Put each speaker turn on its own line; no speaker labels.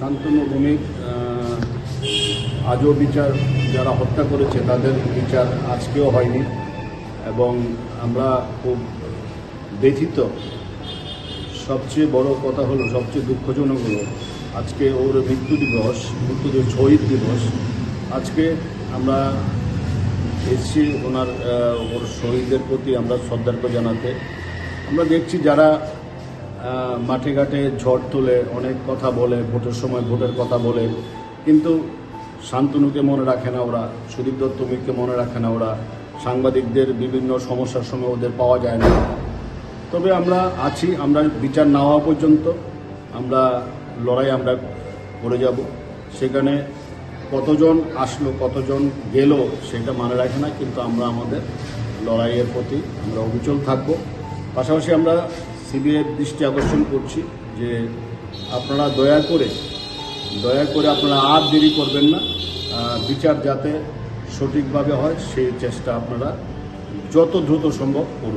শান্তনু ভৌমিক আজও বিচার, যারা হত্যা করেছে, তাদের বিচার আজকেও হয়নি। এবং আমরা খুব ব্যথিত সবচেয়ে বড় কথা হলো, সবচেয়ে দুঃখজনক হলো, আজকে ওর মৃত্যু দিবস মৃত্যু শহীদ দিবস, আজকে আমরা এসছি ওনার ওর শহীদদের প্রতি আমরা শ্রদ্ধার্ঘ জানাতে। আমরা দেখছি যারা মাঠে ঘাটে ঝড় তুলে অনেক কথা বলে, ভোটের সময় ভোটের কথা বলে। কিন্তু শান্তনুকে মনে রাখে না ওরা, সুদীপ দত্তমিককে মনে রাখে না ওরা। সাংবাদিকদের বিভিন্ন সমস্যার সময় ওদের পাওয়া যায় না। তবে আমরা আছি, আমরা বিচার না হওয়া পর্যন্ত আমরা, লড়াই আমরা করে যাব। সেখানে কতজন আসলো, কতজন গেল সেটা মানে রাখে না, কিন্তু আমরা আমাদের লড়াইয়ের প্রতি আমরা অবিচল থাকব। পাশাপাশি আমরা সিবিআইয়ের দৃষ্টি আকর্ষণ করছি যে আপনারা দয়া করে দয়া করে আপনারা আর দেরি করবেন না। বিচার যাতে সঠিকভাবে হয়, সেই চেষ্টা আপনারা যত দ্রুত সম্ভব করুন।